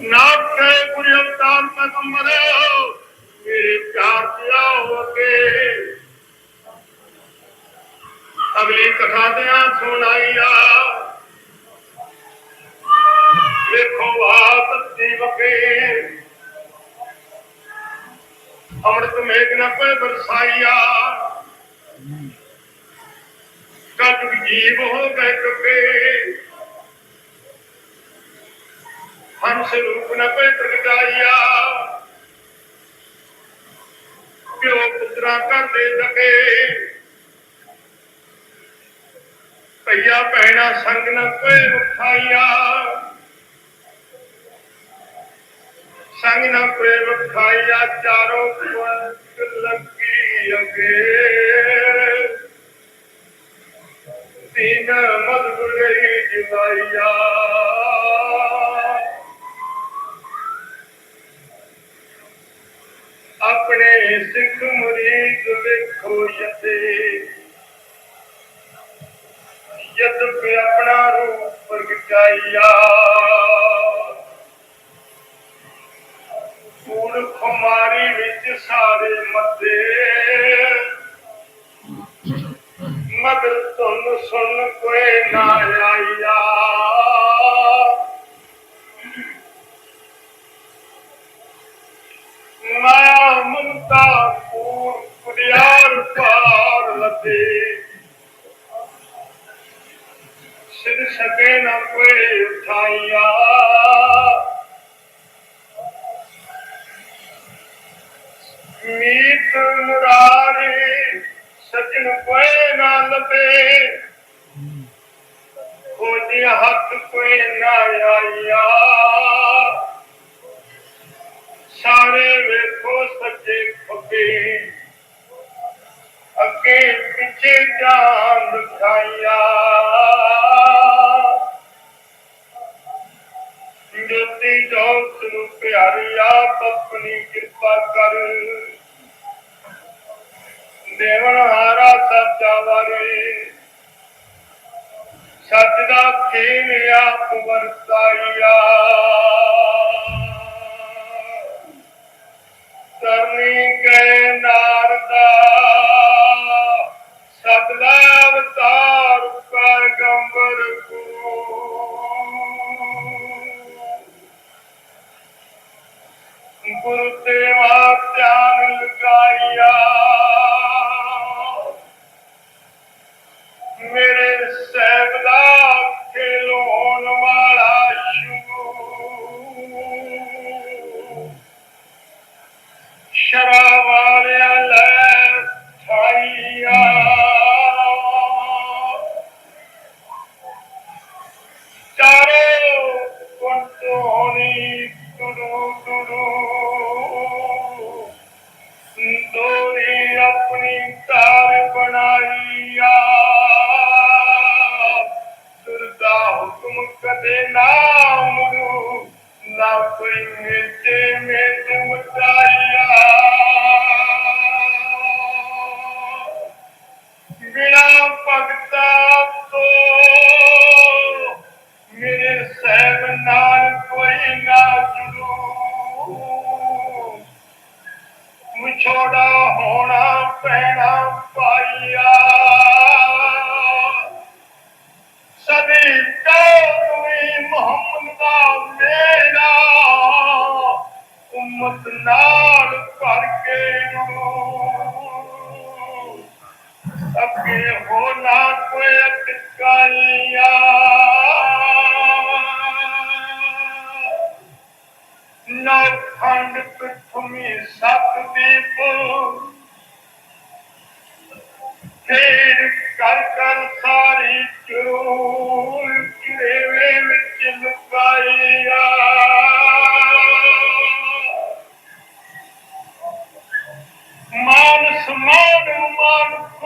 ਨਾਟੇ ਗੁਰੂ ਅਵਤਾਰ ਪੈਗੰਬਰ ਮੇਰੇ ਪਿਆਰ ਤੇ ਆਓ ਅੱਗੇ ਅਗਲੀ ਕਥਾ ਤੇ ਆ ਸੁਣਾਈਆ। ਵੇਖੋ ਬਾਤ ਦੀ ਵਕੇ ਅੰਮ੍ਰਿਤ ਮੇਘ ਨਾ ਪੈ ਬਰਸਾਈਆ ਕਦ ਜੀਵ ਹੋ ਗਏ ਕਪੇ ਹੰਸ ਰੂਪ ਨ ਪੈ ਪ੍ਰਗਟਾਈਆ ਪਿਓ ਪੁੱਤਰਾ ਕਰਦੇ ਸਕੇ ਭਈਆ ਭੈਣਾ ਸੰਗ ਨਾ ਕੋਈ ਉਠਾਈਆ ਸੰਗ ਨ ਕੋਈ ਉਠਾਈਆ ਚਾਰੋਂ ਕੁੰਤ ਲੱਗੀ ਅਗੇ ਤੀਨ ਮਦਗੁਰੀ ਜਿਵਾਈਆ ਆਪਣੇ ਸਿੱਖ ਮੁਰੀਦ ਵੇਖੋ ਯਤੇ ਯਦ ਵੀ ਆਪਣਾ ਰੂਪ ਪ੍ਰਗਟਾਈਆ ਕੂੜ ਖੁਮਾਰੀ ਵਿੱਚ ਸਾਰੇ ਮੱਦੇ ਮਗਰ ਤੁਨ ਸੁਣ ਕੋਈ ਨਾ ਆਇਆ। ਮਾਇਆ ਪੂਰ ਕੁੜਿਆਰ ਪਾਰ ਲੱਦੇ ਸਿਰ ਸਕੇ ਨਾ ਕੋਈ ਉਠਾਈਆ ਮੀਤ ਮੁਰਾਰੀ ਸਜਣ ਕੋਈ ਨਾ ਲੱਭੇ। ਅੱਗੇ ਪਿੱਛੇ ਜਾਨ ਦਿਖਾਇਆ ਜੋਤੀ ਜੋਤ ਨੂੰ ਪਿਆਰਿਆ, ਆਪਣੀ ਕਿਰਪਾ ਕਰ। ਦੇਵਨ ਹਾਰਾ ਸੱਚਾ ਵਾਰੇ। ਸੱਚ ਦਾ ਖੇਨ ਆਪ ਵਰਤਾਈਆ। ਕਰਨੀ ਕੈ ਨਾਰਦਾ। ਸਤਲਾ ਅਵਤਾਰ ਪੈਗੰਬਰ ਕੋ। ਗੁਰੂ ਦੇਵਾ ਧਿਆਨ ਲਗਾਇਆ। ਵਿਛੋੜਾ ਹੋਣਾ ਪੈਣਾ ਪਾਈਆ ਨਾਲ ਭਰ ਕੇ ਨੂੰ ਅੱਗੇ ਹੋਣਾ ਕੋਈ ਅਟਕਾਈਆ। ਨਾ ਖੰਡ ਪ੍ਰਥਮੀ ਸਤ ਦੀਪ ਫੇਰ ਕਰ ਕਰ ਸਾਰੀ ਚੂਲ ਕਿਰੇਵੇ ਵਿੱਚ ਲੁਕਾਈਆ। ਸਮਾਨ ਮਾਨੁਖ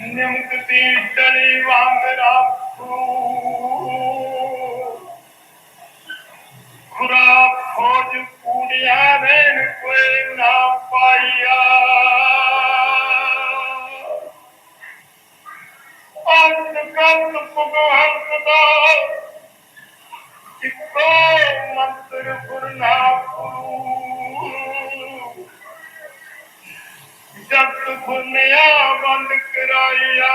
ਨਿਮਕ ਦੀ ਡਲੀ ਵਾਂਗ ਰੱਖੂ ਖੁਰਾ ਖੋਜ ਕੂੜਿਆ ਵੇਣ ਕੋਈ ਨਾ ਪਾਈਆ ਅੰਤ ਕੰਨ ਭਗਵੰਤ ਦਾ ਇੱਕੋ ਮੰਤਰ ਗੁਰਨਾ ਜਗ ਗੁਨਿਆ ਵੰਡ ਕਰਾਇਆ।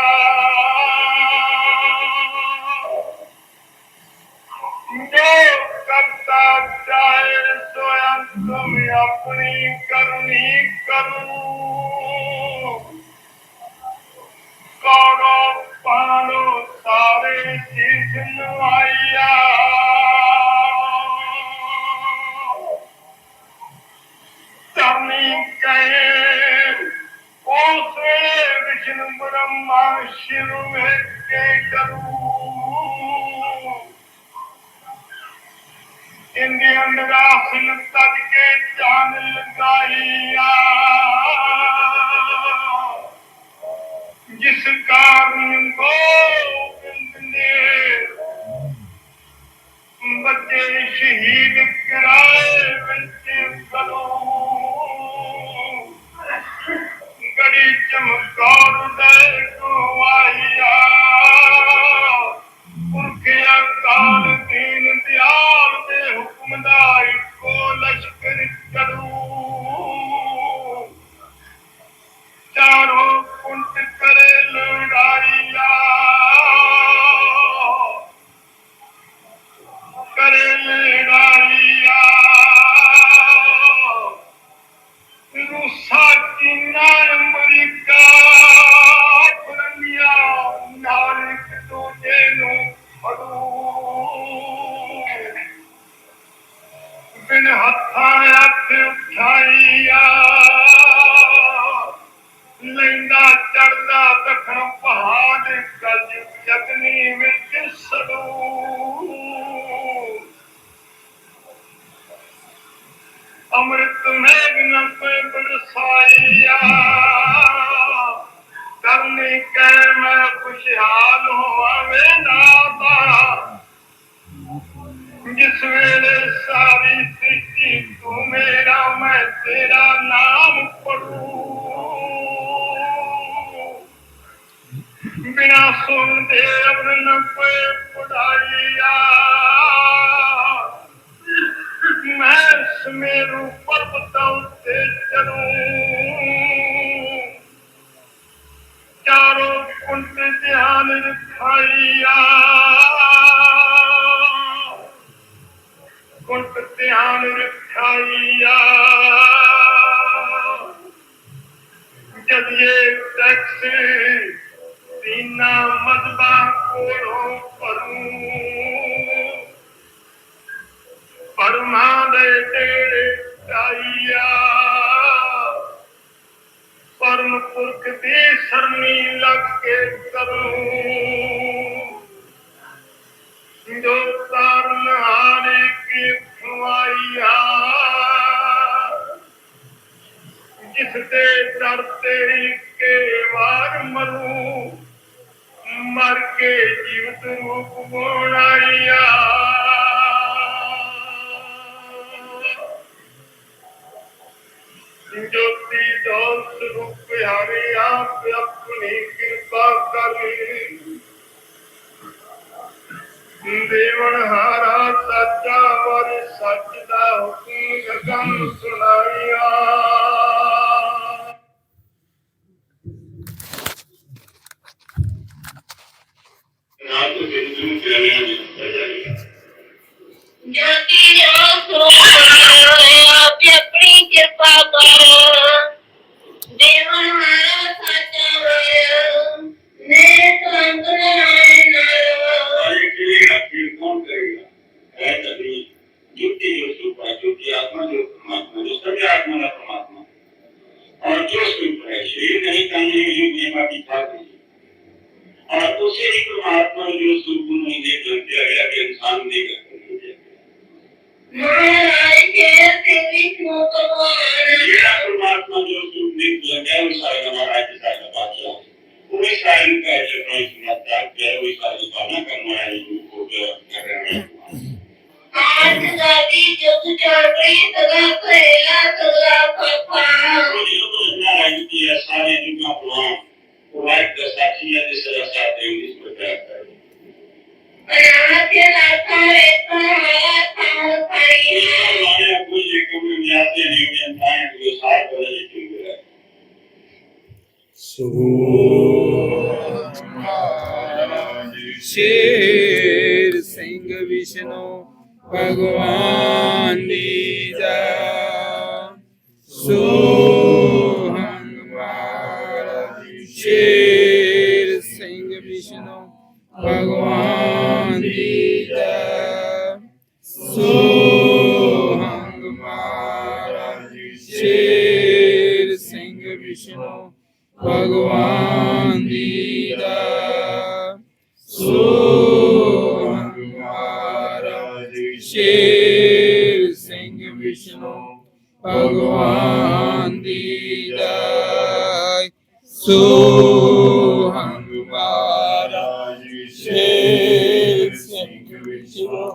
ਜੋ ਕਰਤਾ ਚਾਹੇ ਸੋ ਅੰਤਮ ਆਪਣੀ ਕਰਨੀ ਵਿਸ਼ਨੂੰ ਬ੍ਰਹਮਾ ਸ਼ਿਵ ਵਿੱਚ ਕੇ ਕਰੂ। ਇੰਦੇ ਅੰਦਰ ਆਸਨ ਤਦ ਕੇ ਚਾਨ ਲਗਾਈਆ। ਜਿਸ ਅੰਮ੍ਰਿਤ ਮੇਘਨ ਪੇ ਬਰਸਾਈਆ ਕਰਨੀ ਕੈ ਮੈਂ ਖੁਸ਼ਹਾਲ ਹੋਵਾਂ ਨਾਤਾ। ਜਿਸ ਵੇਲੇ ਸਾਰੀ ਸ੍ਰਿਸ਼ਟੀ ਤੂੰ ਮੇਰਾ, ਮੈਂ ਤੇਰਾ ਨਾਮ ਪੜੂ ਬਿਨਾ ਸੁਣਦੇ ਅਵਰਨ ਕੋਈ ਪੜਾਈਆ ਮੈਂ ਸਮੇਰੂ ਪਰਬਤਾਂ ਉੱਤੇ ਚੜੂ ਚਾਰੋਂ ਕੁੰਟ ਧਿਆਨ ਰਖਾਈਆ। ਕੁੰਟ ਧਿਆਨ ਰਖਾਈਆ। ਪਰਮ ਪੁਰਖ ਦੀ ਸਰਨੀ ਲੱਗ ਕੇ ਕਰੂੰ। ਜੋ ਤਾਰਨ ਹਾਰੇ ਕੀ ਖਵਾਈਆ ਜਿਸ ਦੇ ਦਰ ਤੇਰੀ ਕੇ ਵਾਰ ਮਰੂ, ਮਰ ਕੇ ਜੀਵਤ ਰੂਪ ਬਣਾਈਆ। ਦੇਵਨ ਹਾਰਾ ਸੱਚਾ ਵਰ ਸੱਚ ਦਾ ਹੁਕਮ ਗਗਨ ਮਹਾਰਾਜ ਕੇ ਤੇ ਵਿਸ਼ਨੂੰ ਭਗਵਾਨ ਜਿਹੜਾ ਪਰਮਾਤਮਾ ਜੋ ਸੁਖ ਨਿਤ ਲੱਗਿਆ ਉਹ ਸਾਰਾ ਮਹਾਰਾਜ ਜੀ ਸਾਡਾ ਬਾਦਸ਼ਾਹ ਉਹ ਵੀ ਸਾਰੀ ਕਾ ਚਰਨਾਂ ਵਿੱਚ ਮੱਤਾ ਗਿਆ ਉਹ ਸਾਰੀ ਪਾਣਾ ਕਰਨ ਵਾਲਾ ਹੀ ਹੋ ਗਿਆ ਕਰ ਰਿਹਾ ਹੈ ਆਜ ਦਾਦੀ ਜਗ ਚੜ੍ਹੀ ਸਦਾ ਖੇਲਾ ਸਦਾ ਫਫਾ ਸਿੰਘ ਵਿਸ਼ਨੂੰ ਭਗਵਾਨ ਦੀ ਜੈ ਸੋਹੰਗ ਮਹਾਰਾਜ ਸ਼ੇਰ ਸਿੰਘ ਵਿਸ਼ਨੂੰ ਭਗਵਾਨ ਦੀ ਜੈ ਸੋਹੰਗ ਮਹਾਰਾਜ ਸ਼ੇਰ ਸਿੰਘ ਵਿਸ਼ਨੂੰ ਭਗਵਾਨ ਦੀ ਜੈ ਸੋਹੰਗ ਭਗਵਾਨ ਦੀ ਜੈ ਸੋਹੰਗ ਮਹਾਰਾਜ ਸ਼ੇਰ ਸਿੰਘ ਵਿਸ਼ਨੂੰ